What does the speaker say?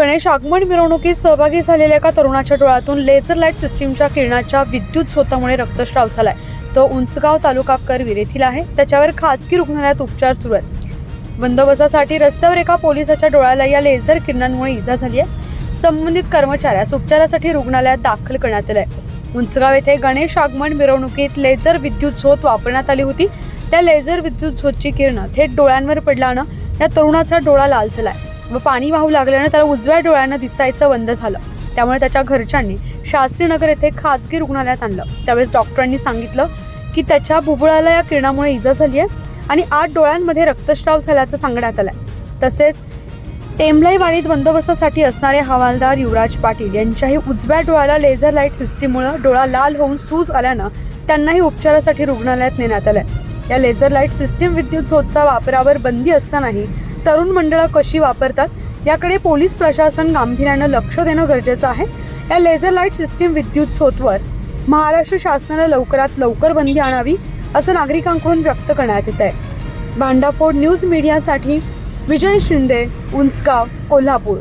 गणेश आगमन मिरवणुकीत सहभागी झालेल्या एका तरुणाच्या डोळ्यातून लेझर लाइट सिस्टीमच्या किरणाच्या विद्युत स्वतःमुळे रक्तस्राव झालाय. तो उंचगाव तालुका करवीर येथील आहे. त्याच्यावर खाजगी रुग्णालयात उपचार सुरू आहेत. बंदोबस्तासाठी रस्त्यावर एका पोलिसाच्या डोळ्याला या लेझर किरणांमुळे इजा झाली आहे. संबंधित कर्मचाऱ्यास उपचारासाठी रुग्णालयात दाखल करण्यात आलंय उंचगाव येथे गणेश आगमन मिरवणुकीत लेझर विद्युत झोत वापरण्यात आली होती. त्या लेझर विद्युत झोतची किरणं थेट डोळ्यांवर पडल्यानं या तरुणाचा डोळा लाल झालाय. व पाणी वाहू लागल्यानं त्याला उजव्या डोळ्यानं दिसायचं बंद झालं. त्यामुळे त्याच्या घरच्यांनी शास्त्रीनगर येथे खाजगी रुग्णालयात आणलं. त्यावेळेस डॉक्टरांनी सांगितलं की त्याच्या बुबुळाला या किरणामुळे इजा झाली आहे आणि आठ डोळ्यांमध्ये रक्तस्राव झाल्याचं सांगण्यात आलंय. तसेच टेंबलाईवाडीत बंदोबस्तासाठी असणारे हवालदार युवराज पाटील यांच्याही उजव्या डोळ्याला लेझर लाइट सिस्टीममुळे डोळा लाल होऊन सूज आल्यानं त्यांनाही उपचारासाठी रुग्णालयात नेण्यात आलंय. या लेझर लाइट सिस्टीम विद्युत झोतचा वापरावर बंदी असतानाही तरुण मंडळं कशी वापरतात याकडे पोलीस प्रशासन गांभीर्यानं लक्ष देणं गरजेचं आहे. या लेझर लाइट सिस्टीम विद्युत स्रोतवर महाराष्ट्र शासनानं लवकरात लवकर बंदी आणावी असं नागरिकांकडून व्यक्त करण्यात येत आहे. भांडाफोड न्यूज मीडियासाठी विजय शिंदे उंचगाव कोल्हापूर.